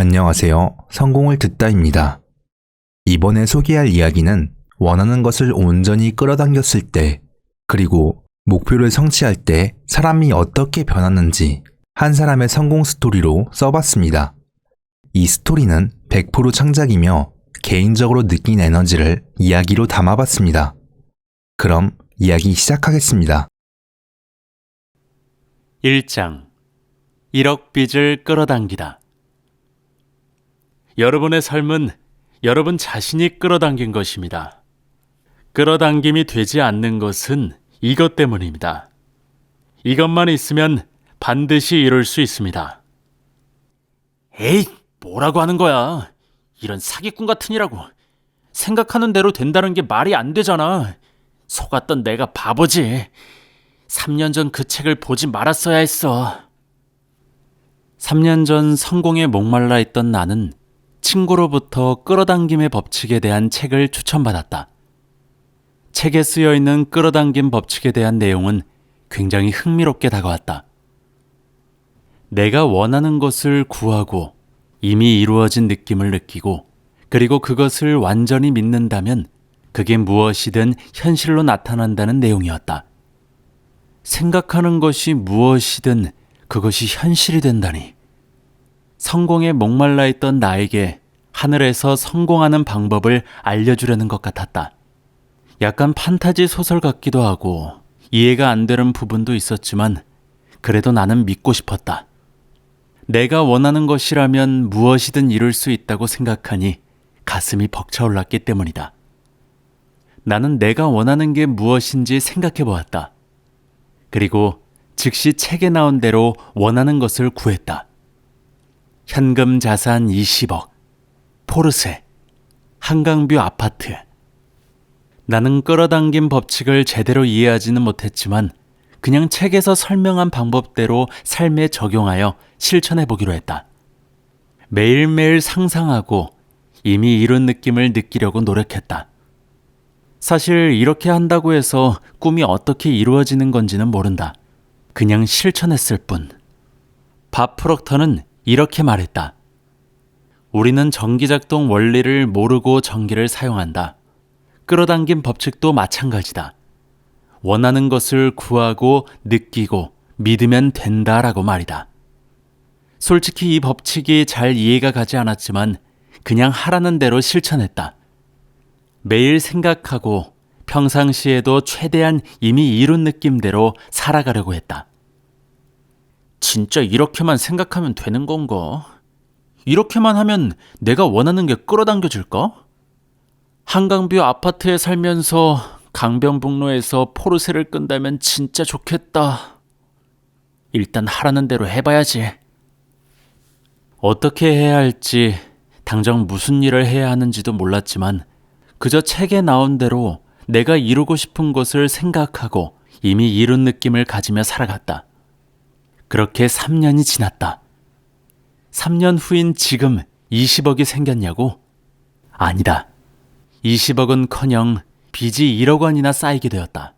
안녕하세요. 성공을 듣다입니다. 이번에 소개할 이야기는 원하는 것을 온전히 끌어당겼을 때, 그리고 목표를 성취할 때 사람이 어떻게 변하는지 한 사람의 성공 스토리로 써봤습니다. 이 스토리는 100% 창작이며 개인적으로 느낀 에너지를 이야기로 담아봤습니다. 그럼 이야기 시작하겠습니다. 1장 1억 빚을 끌어당기다. 여러분의 삶은 여러분 자신이 끌어당긴 것입니다. 끌어당김이 되지 않는 것은 이것 때문입니다. 이것만 있으면 반드시 이룰 수 있습니다. 에이, 뭐라고 하는 거야? 이런 사기꾼 같으니라고. 생각하는 대로 된다는 게 말이 안 되잖아. 속았던 내가 바보지. 3년 전 그 책을 보지 말았어야 했어. 3년 전 성공에 목말라 있던 나는 친구로부터 끌어당김의 법칙에 대한 책을 추천받았다. 책에 쓰여 있는 끌어당김 법칙에 대한 내용은 굉장히 흥미롭게 다가왔다. 내가 원하는 것을 구하고 이미 이루어진 느낌을 느끼고 그리고 그것을 완전히 믿는다면 그게 무엇이든 현실로 나타난다는 내용이었다. 생각하는 것이 무엇이든 그것이 현실이 된다니. 성공에 목말라 있던 나에게 하늘에서 성공하는 방법을 알려주려는 것 같았다. 약간 판타지 소설 같기도 하고 이해가 안 되는 부분도 있었지만 그래도 나는 믿고 싶었다. 내가 원하는 것이라면 무엇이든 이룰 수 있다고 생각하니 가슴이 벅차올랐기 때문이다. 나는 내가 원하는 게 무엇인지 생각해 보았다. 그리고 즉시 책에 나온 대로 원하는 것을 구했다. 현금 자산 20억, 포르쉐, 한강뷰 아파트. 나는 끌어당긴 법칙을 제대로 이해하지는 못했지만 그냥 책에서 설명한 방법대로 삶에 적용하여 실천해 보기로 했다. 매일매일 상상하고 이미 이룬 느낌을 느끼려고 노력했다. 사실 이렇게 한다고 해서 꿈이 어떻게 이루어지는 건지는 모른다. 그냥 실천했을 뿐. 밥 프록터는 이렇게 말했다. 우리는 전기작동 원리를 모르고 전기를 사용한다. 끌어당긴 법칙도 마찬가지다. 원하는 것을 구하고 느끼고 믿으면 된다라고 말이다. 솔직히 이 법칙이 잘 이해가 가지 않았지만 그냥 하라는 대로 실천했다. 매일 생각하고 평상시에도 최대한 이미 이룬 느낌대로 살아가려고 했다. 진짜 이렇게만 생각하면 되는 건가? 이렇게만 하면 내가 원하는 게 끌어당겨질까? 한강뷰 아파트에 살면서 강변북로에서 포르쉐를 끈다면 진짜 좋겠다. 일단 하라는 대로 해봐야지. 어떻게 해야 할지, 당장 무슨 일을 해야 하는지도 몰랐지만, 그저 책에 나온 대로 내가 이루고 싶은 것을 생각하고 이미 이룬 느낌을 가지며 살아갔다. 그렇게 3년이 지났다. 3년 후인 지금 20억이 생겼냐고? 아니다. 20억은 커녕 빚이 1억 원이나 쌓이게 되었다.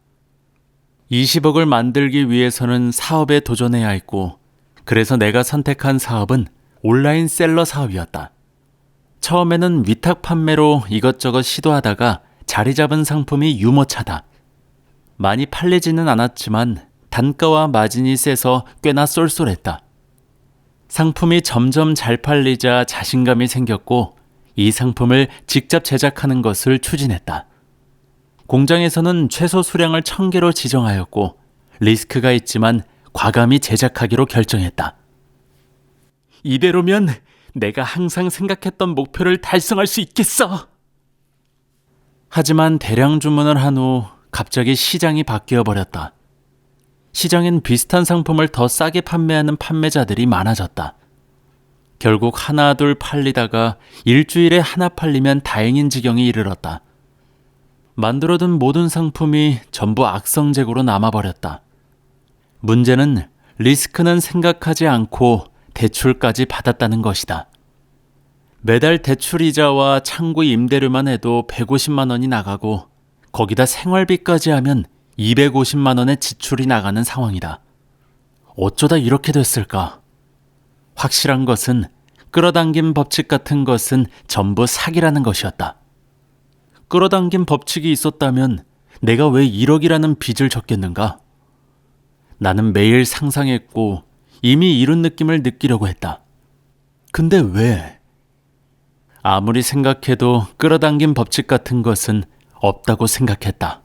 20억을 만들기 위해서는 사업에 도전해야 했고, 그래서 내가 선택한 사업은 온라인 셀러 사업이었다. 처음에는 위탁 판매로 이것저것 시도하다가 자리 잡은 상품이 유모차다. 많이 팔리지는 않았지만 단가와 마진이 세서 꽤나 쏠쏠했다. 상품이 점점 잘 팔리자 자신감이 생겼고 이 상품을 직접 제작하는 것을 추진했다. 공장에서는 최소 수량을 1000개로 지정하였고 리스크가 있지만 과감히 제작하기로 결정했다. 이대로면 내가 항상 생각했던 목표를 달성할 수 있겠어. 하지만 대량 주문을 한 후 갑자기 시장이 바뀌어 버렸다. 시장엔 비슷한 상품을 더 싸게 판매하는 판매자들이 많아졌다. 결국 하나 둘 팔리다가 일주일에 하나 팔리면 다행인 지경에 이르렀다. 만들어둔 모든 상품이 전부 악성재고로 남아버렸다. 문제는 리스크는 생각하지 않고 대출까지 받았다는 것이다. 매달 대출이자와 창구 임대료만 해도 150만 원이 나가고 거기다 생활비까지 하면 250만 원의 지출이 나가는 상황이다. 어쩌다 이렇게 됐을까? 확실한 것은 끌어당김 법칙 같은 것은 전부 사기라는 것이었다. 끌어당김 법칙이 있었다면 내가 왜 1억이라는 빚을 졌겠는가? 나는 매일 상상했고 이미 이룬 느낌을 느끼려고 했다. 근데 왜? 아무리 생각해도 끌어당김 법칙 같은 것은 없다고 생각했다.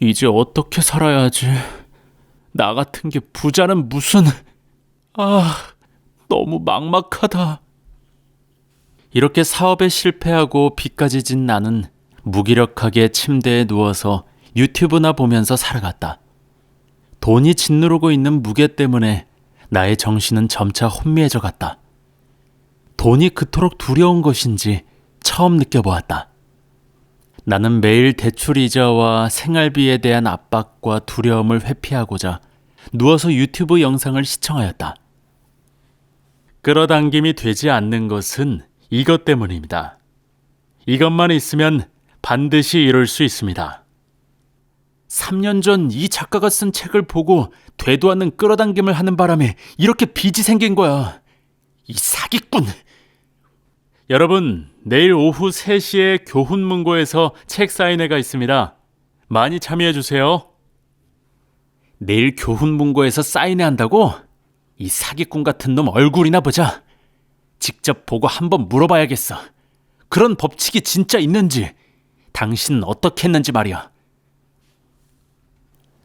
이제 어떻게 살아야 하지? 나 같은 게 부자는 무슨... 아, 너무 막막하다. 이렇게 사업에 실패하고 빚까지 진 나는 무기력하게 침대에 누워서 유튜브나 보면서 살아갔다. 돈이 짓누르고 있는 무게 때문에 나의 정신은 점차 혼미해져 갔다. 돈이 그토록 두려운 것인지 처음 느껴보았다. 나는 매일 대출 이자와 생활비에 대한 압박과 두려움을 회피하고자 누워서 유튜브 영상을 시청하였다. 끌어당김이 되지 않는 것은 이것 때문입니다. 이것만 있으면 반드시 이룰 수 있습니다. 3년 전 이 작가가 쓴 책을 보고 되도 않는 끌어당김을 하는 바람에 이렇게 빚이 생긴 거야. 이 사기꾼! 여러분, 내일 오후 3시에 교훈문고에서 책 사인회가 있습니다. 많이 참여해 주세요. 내일 교훈문고에서 사인회 한다고? 이 사기꾼 같은 놈 얼굴이나 보자. 직접 보고 한번 물어봐야겠어. 그런 법칙이 진짜 있는지, 당신은 어떻게 했는지 말이야.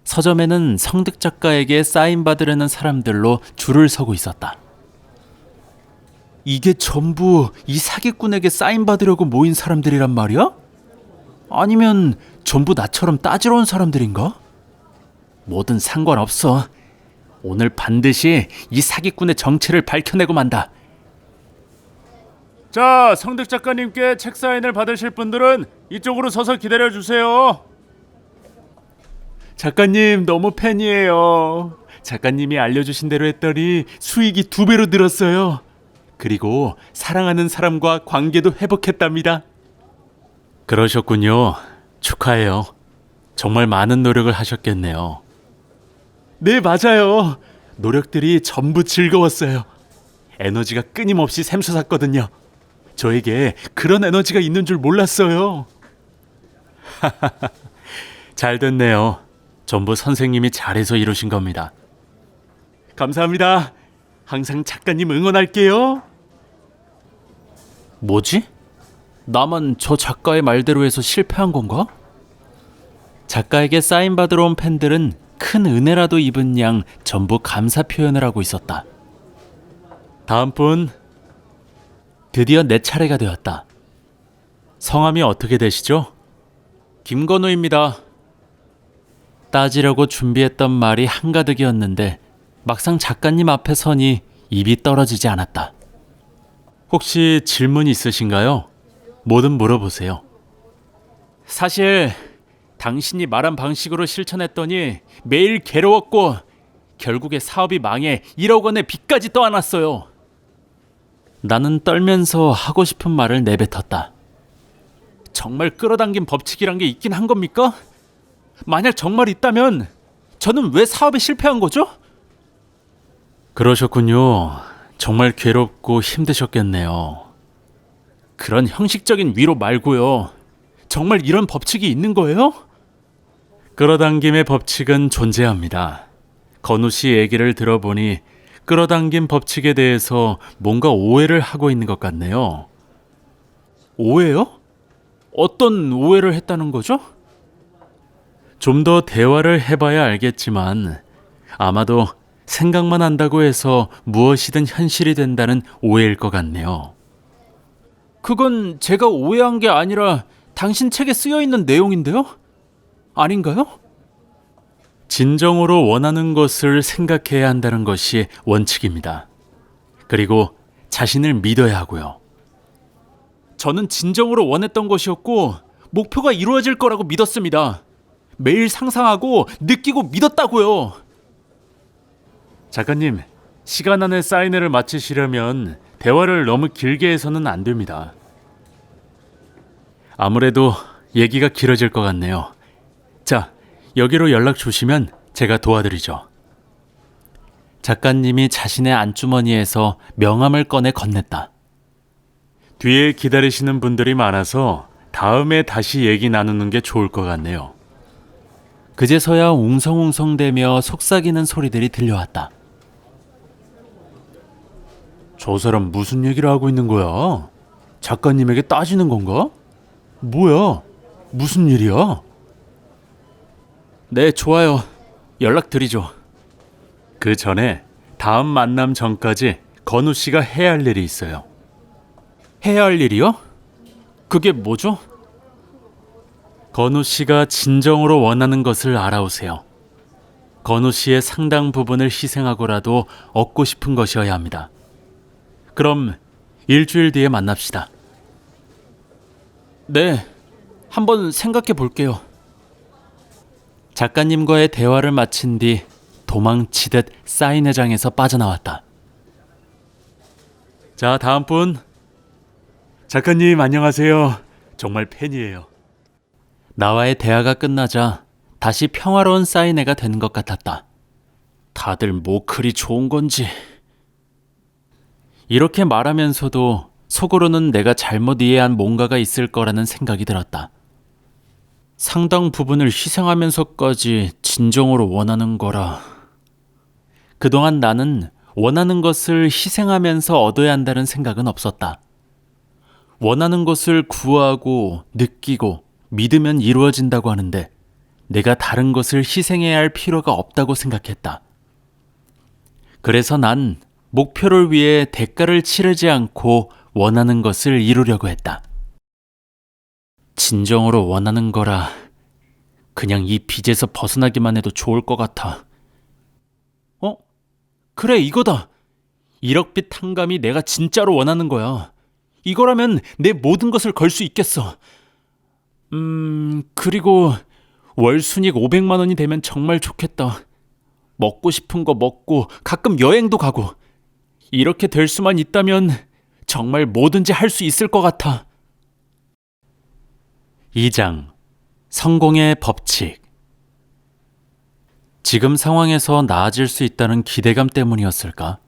서점에는 성득 작가에게 사인 받으려는 사람들로 줄을 서고 있었다. 이게 전부 이 사기꾼에게 사인 받으려고 모인 사람들이란 말이야? 아니면 전부 나처럼 따지러 온 사람들인가? 뭐든 상관없어. 오늘 반드시 이 사기꾼의 정체를 밝혀내고 만다. 자, 성득 작가님께 책 사인을 받으실 분들은 이쪽으로 서서 기다려 주세요. 작가님 너무 팬이에요. 작가님이 알려주신 대로 했더니 수익이 두 배로 늘었어요. 그리고 사랑하는 사람과 관계도 회복했답니다. 그러셨군요. 축하해요. 정말 많은 노력을 하셨겠네요. 네, 맞아요. 노력들이 전부 즐거웠어요. 에너지가 끊임없이 샘솟았거든요. 저에게 그런 에너지가 있는 줄 몰랐어요. 잘 됐네요. 전부 선생님이 잘해서 이루신 겁니다. 감사합니다. 항상 작가님 응원할게요. 뭐지? 나만 저 작가의 말대로 해서 실패한 건가? 작가에게 사인 받으러 온 팬들은 큰 은혜라도 입은 양 전부 감사 표현을 하고 있었다. 다음 분 드디어 내 차례가 되었다. 성함이 어떻게 되시죠? 김건우입니다. 따지려고 준비했던 말이 한가득이었는데 막상 작가님 앞에 서니 입이 떨어지지 않았다. 혹시 질문 있으신가요? 뭐든 물어보세요. 사실 당신이 말한 방식으로 실천했더니 매일 괴로웠고 결국에 사업이 망해 1억 원의 빚까지 떠안았어요. 나는 떨면서 하고 싶은 말을 내뱉었다. 정말 끌어당긴 법칙이란 게 있긴 한 겁니까? 만약 정말 있다면 저는 왜 사업에 실패한 거죠? 그러셨군요. 정말 괴롭고 힘드셨겠네요. 그런 형식적인 위로 말고요. 정말 이런 법칙이 있는 거예요? 끌어당김의 법칙은 존재합니다. 건우 씨 얘기를 들어보니 끌어당김 법칙에 대해서 뭔가 오해를 하고 있는 것 같네요. 오해요? 어떤 오해를 했다는 거죠? 좀 더 대화를 해봐야 알겠지만 아마도 생각만 한다고 해서 무엇이든 현실이 된다는 오해일 것 같네요. 그건 제가 오해한 게 아니라 당신 책에 쓰여 있는 내용인데요? 아닌가요? 진정으로 원하는 것을 생각해야 한다는 것이 원칙입니다. 그리고 자신을 믿어야 하고요. 저는 진정으로 원했던 것이었고 목표가 이루어질 거라고 믿었습니다. 매일 상상하고 느끼고 믿었다고요. 작가님, 시간 안에 사인회를 마치시려면 대화를 너무 길게 해서는 안 됩니다. 아무래도 얘기가 길어질 것 같네요. 자, 여기로 연락 주시면 제가 도와드리죠. 작가님이 자신의 안주머니에서 명함을 꺼내 건넸다. 뒤에 기다리시는 분들이 많아서 다음에 다시 얘기 나누는 게 좋을 것 같네요. 그제서야 웅성웅성대며 속삭이는 소리들이 들려왔다. 저 사람 무슨 얘기를 하고 있는 거야? 작가님에게 따지는 건가? 뭐야? 무슨 일이야? 네, 좋아요. 연락드리죠. 그 전에 다음 만남 전까지 건우 씨가 해야 할 일이 있어요. 해야 할 일이요? 그게 뭐죠? 건우 씨가 진정으로 원하는 것을 알아오세요. 건우 씨의 상당 부분을 희생하고라도 얻고 싶은 것이어야 합니다. 그럼 일주일 뒤에 만납시다. 네, 한번 생각해 볼게요. 작가님과의 대화를 마친 뒤 도망치듯 사인회장에서 빠져나왔다. 자, 다음 분. 작가님 안녕하세요. 정말 팬이에요. 나와의 대화가 끝나자 다시 평화로운 사인회가 된 것 같았다. 다들 모클이 좋은 건지. 이렇게 말하면서도 속으로는 내가 잘못 이해한 뭔가가 있을 거라는 생각이 들었다. 상당 부분을 희생하면서까지 진정으로 원하는 거라. 그동안 나는 원하는 것을 희생하면서 얻어야 한다는 생각은 없었다. 원하는 것을 구하고 느끼고 믿으면 이루어진다고 하는데 내가 다른 것을 희생해야 할 필요가 없다고 생각했다. 그래서 난 목표를 위해 대가를 치르지 않고 원하는 것을 이루려고 했다. 진정으로 원하는 거라 그냥 이 빚에서 벗어나기만 해도 좋을 것 같아. 어? 그래, 이거다. 1억 빚 탕감이 내가 진짜로 원하는 거야. 이거라면 내 모든 것을 걸 수 있겠어. 음, 그리고 월 순익 500만 원이 되면 정말 좋겠다. 먹고 싶은 거 먹고 가끔 여행도 가고. 이렇게 될 수만 있다면 정말 뭐든지 할 수 있을 것 같아. 2장 성공의 법칙 지금 상황에서 나아질 수 있다는 기대감 때문이었을까?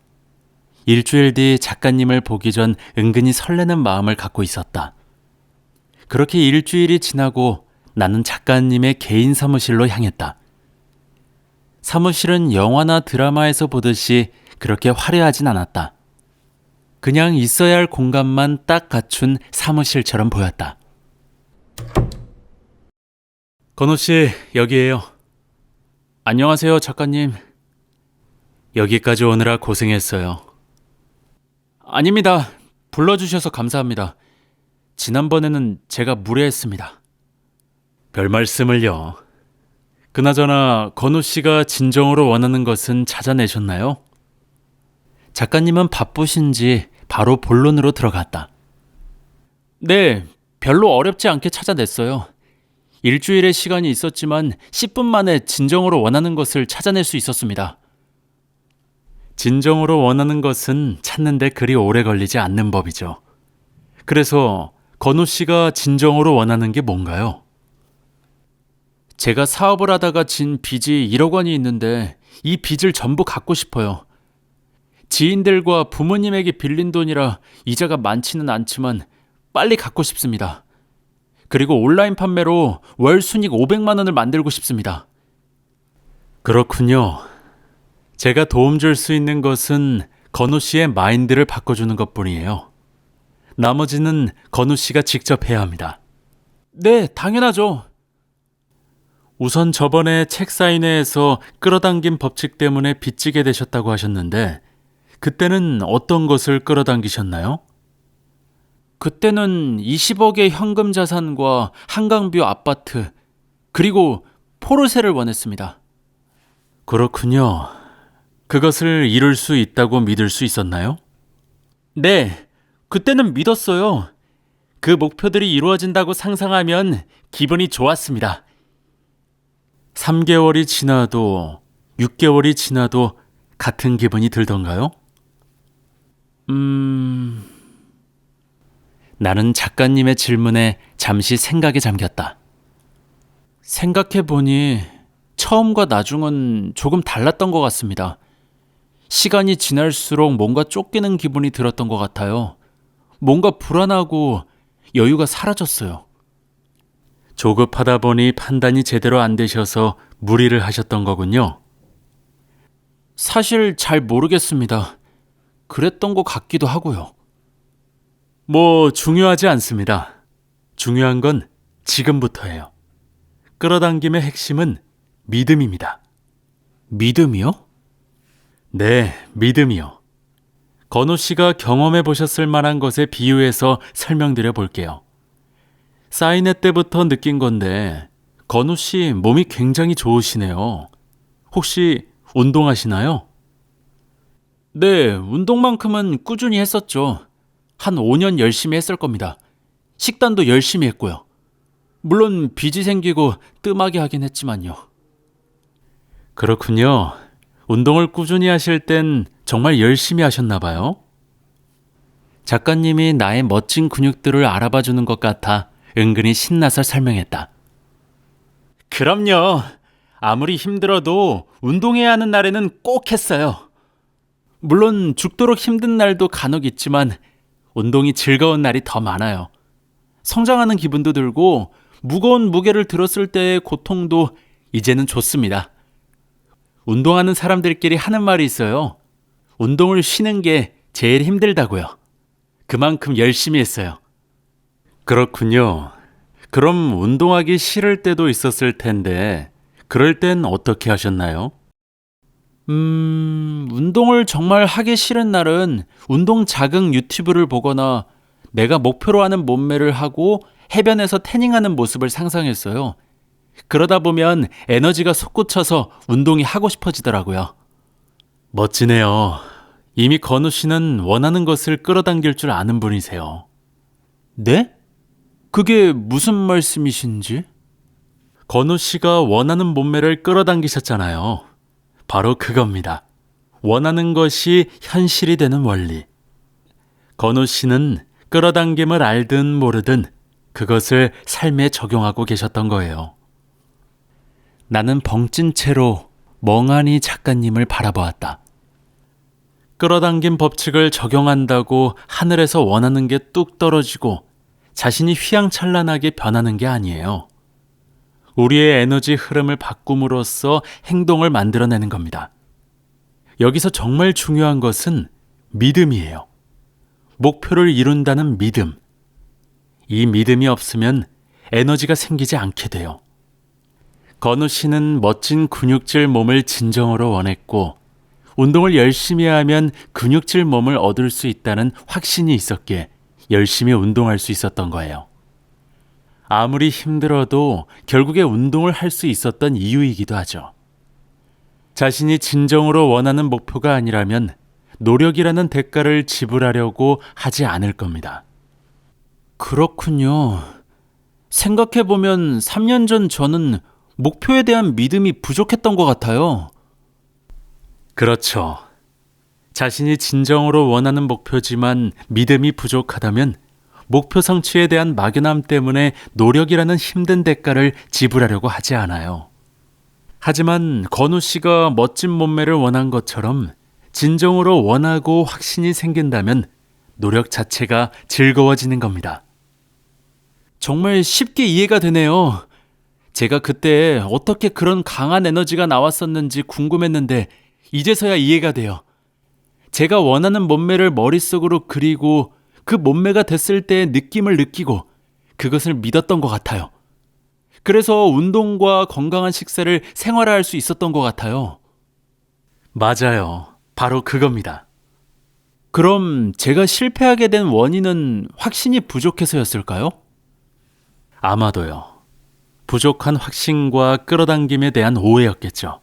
일주일 뒤 작가님을 보기 전 은근히 설레는 마음을 갖고 있었다. 그렇게 일주일이 지나고 나는 작가님의 개인 사무실로 향했다. 사무실은 영화나 드라마에서 보듯이 그렇게 화려하진 않았다. 그냥 있어야 할 공간만 딱 갖춘 사무실처럼 보였다. 건우 씨, 여기에요. 안녕하세요, 작가님. 여기까지 오느라 고생했어요. 아닙니다. 불러주셔서 감사합니다. 지난번에는 제가 무례했습니다. 별 말씀을요. 그나저나 건우 씨가 진정으로 원하는 것은 찾아내셨나요? 작가님은 바쁘신지 바로 본론으로 들어갔다. 네, 별로 어렵지 않게 찾아냈어요. 일주일의 시간이 있었지만 10분 만에 진정으로 원하는 것을 찾아낼 수 있었습니다. 진정으로 원하는 것은 찾는데 그리 오래 걸리지 않는 법이죠. 그래서 건우 씨가 진정으로 원하는 게 뭔가요? 제가 사업을 하다가 진 빚이 1억 원이 있는데 이 빚을 전부 갚고 싶어요. 지인들과 부모님에게 빌린 돈이라 이자가 많지는 않지만 빨리 갚고 싶습니다. 그리고 온라인 판매로 월 순익 500만 원을 만들고 싶습니다. 그렇군요. 제가 도움 줄 수 있는 것은 건우 씨의 마인드를 바꿔주는 것 뿐이에요. 나머지는 건우 씨가 직접 해야 합니다. 네, 당연하죠. 우선 저번에 책 사인회에서 끌어당긴 법칙 때문에 빚지게 되셨다고 하셨는데, 그때는 어떤 것을 끌어당기셨나요? 그때는 20억의 현금 자산과 한강뷰 아파트, 그리고 포르쉐를 원했습니다. 그렇군요. 그것을 이룰 수 있다고 믿을 수 있었나요? 네, 그때는 믿었어요. 그 목표들이 이루어진다고 상상하면 기분이 좋았습니다. 3개월이 지나도 6개월이 지나도 같은 기분이 들던가요? 음... 나는 작가님의 질문에 잠시 생각에 잠겼다. 생각해보니 처음과 나중은 조금 달랐던 것 같습니다. 시간이 지날수록 뭔가 쫓기는 기분이 들었던 것 같아요. 뭔가 불안하고 여유가 사라졌어요. 조급하다 보니 판단이 제대로 안 되셔서 무리를 하셨던 거군요. 사실 잘 모르겠습니다. 그랬던 것 같기도 하고요. 뭐 중요하지 않습니다. 중요한 건 지금부터예요. 끌어당김의 핵심은 믿음입니다. 믿음이요? 네, 믿음이요. 건우 씨가 경험해 보셨을 만한 것에 비유해서 설명드려 볼게요. 사인회 때부터 느낀 건데, 건우 씨 몸이 굉장히 좋으시네요. 혹시 운동하시나요? 네, 운동만큼은 꾸준히 했었죠. 한 5년 열심히 했을 겁니다. 식단도 열심히 했고요. 물론 빚이 생기고 뜸하게 하긴 했지만요. 그렇군요. 운동을 꾸준히 하실 땐 정말 열심히 하셨나 봐요. 작가님이 나의 멋진 근육들을 알아봐 주는 것 같아 은근히 신나서 설명했다. 그럼요. 아무리 힘들어도 운동해야 하는 날에는 꼭 했어요. 물론 죽도록 힘든 날도 간혹 있지만 운동이 즐거운 날이 더 많아요. 성장하는 기분도 들고 무거운 무게를 들었을 때의 고통도 이제는 좋습니다. 운동하는 사람들끼리 하는 말이 있어요. 운동을 쉬는 게 제일 힘들다고요. 그만큼 열심히 했어요. 그렇군요. 그럼 운동하기 싫을 때도 있었을 텐데, 그럴 땐 어떻게 하셨나요? 음, 운동을 정말 하기 싫은 날은 운동 자극 유튜브를 보거나 내가 목표로 하는 몸매를 하고 해변에서 태닝하는 모습을 상상했어요. 그러다 보면 에너지가 솟구쳐서 운동이 하고 싶어지더라고요. 멋지네요. 이미 건우 씨는 원하는 것을 끌어당길 줄 아는 분이세요. 네? 그게 무슨 말씀이신지? 건우 씨가 원하는 몸매를 끌어당기셨잖아요. 바로 그겁니다. 원하는 것이 현실이 되는 원리. 건우 씨는 끌어당김을 알든 모르든 그것을 삶에 적용하고 계셨던 거예요. 나는 벙찐 채로 멍하니 작가님을 바라보았다. 끌어당김 법칙을 적용한다고 하늘에서 원하는 게 뚝 떨어지고 자신이 휘황찬란하게 변하는 게 아니에요. 우리의 에너지 흐름을 바꿈으로써 행동을 만들어내는 겁니다. 여기서 정말 중요한 것은 믿음이에요. 목표를 이룬다는 믿음. 이 믿음이 없으면 에너지가 생기지 않게 돼요. 건우 씨는 멋진 근육질 몸을 진정으로 원했고, 운동을 열심히 하면 근육질 몸을 얻을 수 있다는 확신이 있었기에 열심히 운동할 수 있었던 거예요. 아무리 힘들어도 결국에 운동을 할 수 있었던 이유이기도 하죠. 자신이 진정으로 원하는 목표가 아니라면 노력이라는 대가를 지불하려고 하지 않을 겁니다. 그렇군요. 생각해보면 3년 전 저는 목표에 대한 믿음이 부족했던 것 같아요. 그렇죠. 자신이 진정으로 원하는 목표지만 믿음이 부족하다면 목표 성취에 대한 막연함 때문에 노력이라는 힘든 대가를 지불하려고 하지 않아요. 하지만 건우 씨가 멋진 몸매를 원한 것처럼 진정으로 원하고 확신이 생긴다면 노력 자체가 즐거워지는 겁니다. 정말 쉽게 이해가 되네요. 제가 그때 어떻게 그런 강한 에너지가 나왔었는지 궁금했는데 이제서야 이해가 돼요. 제가 원하는 몸매를 머릿속으로 그리고 그 몸매가 됐을 때의 느낌을 느끼고 그것을 믿었던 것 같아요. 그래서 운동과 건강한 식사를 생활화할 수 있었던 것 같아요. 맞아요. 바로 그겁니다. 그럼 제가 실패하게 된 원인은 확신이 부족해서였을까요? 아마도요. 부족한 확신과 끌어당김에 대한 오해였겠죠.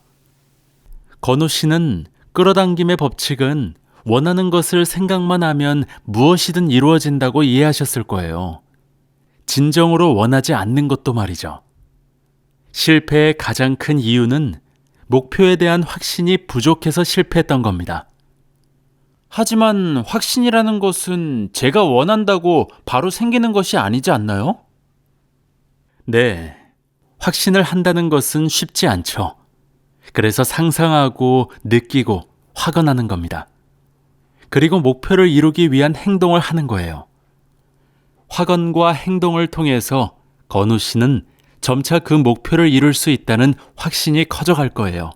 건우 씨는 끌어당김의 법칙은 원하는 것을 생각만 하면 무엇이든 이루어진다고 이해하셨을 거예요. 진정으로 원하지 않는 것도 말이죠. 실패의 가장 큰 이유는 목표에 대한 확신이 부족해서 실패했던 겁니다. 하지만 확신이라는 것은 제가 원한다고 바로 생기는 것이 아니지 않나요? 네. 확신을 한다는 것은 쉽지 않죠. 그래서 상상하고 느끼고 확언하는 겁니다. 그리고 목표를 이루기 위한 행동을 하는 거예요. 확언과 행동을 통해서 건우 씨는 점차 그 목표를 이룰 수 있다는 확신이 커져갈 거예요.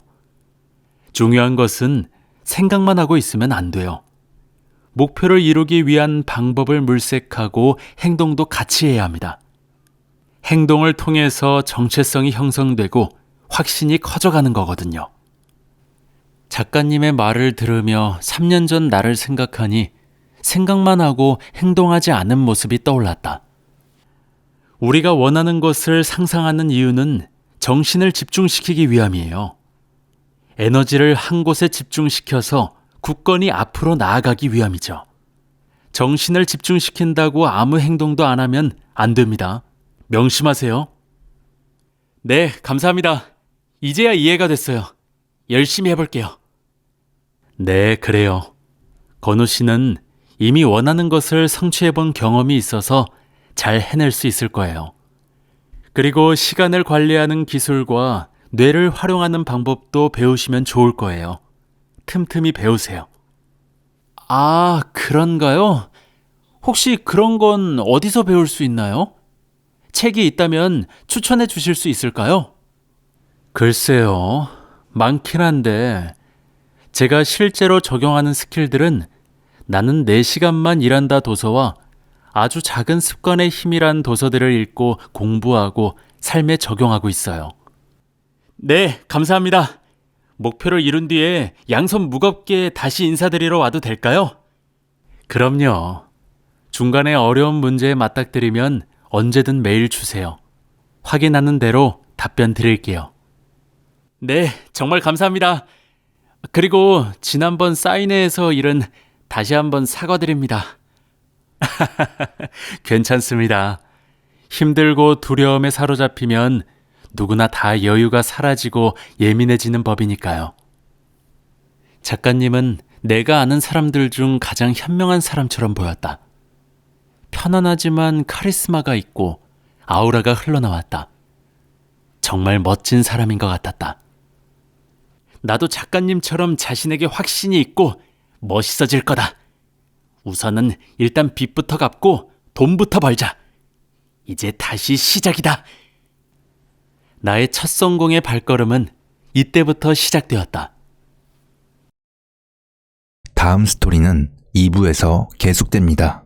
중요한 것은 생각만 하고 있으면 안 돼요. 목표를 이루기 위한 방법을 물색하고 행동도 같이 해야 합니다. 행동을 통해서 정체성이 형성되고 확신이 커져가는 거거든요. 작가님의 말을 들으며 3년 전 나를 생각하니 생각만 하고 행동하지 않은 모습이 떠올랐다. 우리가 원하는 것을 상상하는 이유는 정신을 집중시키기 위함이에요. 에너지를 한 곳에 집중시켜서 굳건히 앞으로 나아가기 위함이죠. 정신을 집중시킨다고 아무 행동도 안 하면 안 됩니다. 명심하세요. 네, 감사합니다. 이제야 이해가 됐어요. 열심히 해볼게요. 네, 그래요. 건우 씨는 이미 원하는 것을 성취해 본 경험이 있어서 잘 해낼 수 있을 거예요. 그리고 시간을 관리하는 기술과 뇌를 활용하는 방법도 배우시면 좋을 거예요. 틈틈이 배우세요. 아, 그런가요? 혹시 그런 건 어디서 배울 수 있나요? 책이 있다면 추천해 주실 수 있을까요? 글쎄요. 많긴 한데, 제가 실제로 적용하는 스킬들은 나는 4시간만 일한다 도서와 아주 작은 습관의 힘이란 도서들을 읽고 공부하고 삶에 적용하고 있어요. 네, 감사합니다. 목표를 이룬 뒤에 양손 무겁게 다시 인사드리러 와도 될까요? 그럼요. 중간에 어려운 문제에 맞닥뜨리면 언제든 메일 주세요. 확인하는 대로 답변 드릴게요. 네, 정말 감사합니다. 그리고 지난번 사인회에서 일은 다시 한번 사과드립니다. 괜찮습니다. 힘들고 두려움에 사로잡히면 누구나 다 여유가 사라지고 예민해지는 법이니까요. 작가님은 내가 아는 사람들 중 가장 현명한 사람처럼 보였다. 편안하지만 카리스마가 있고 아우라가 흘러나왔다. 정말 멋진 사람인 것 같았다. 나도 작가님처럼 자신에게 확신이 있고 멋있어질 거다. 우선은 일단 빚부터 갚고 돈부터 벌자. 이제 다시 시작이다. 나의 첫 성공의 발걸음은 이때부터 시작되었다. 다음 스토리는 2부에서 계속됩니다.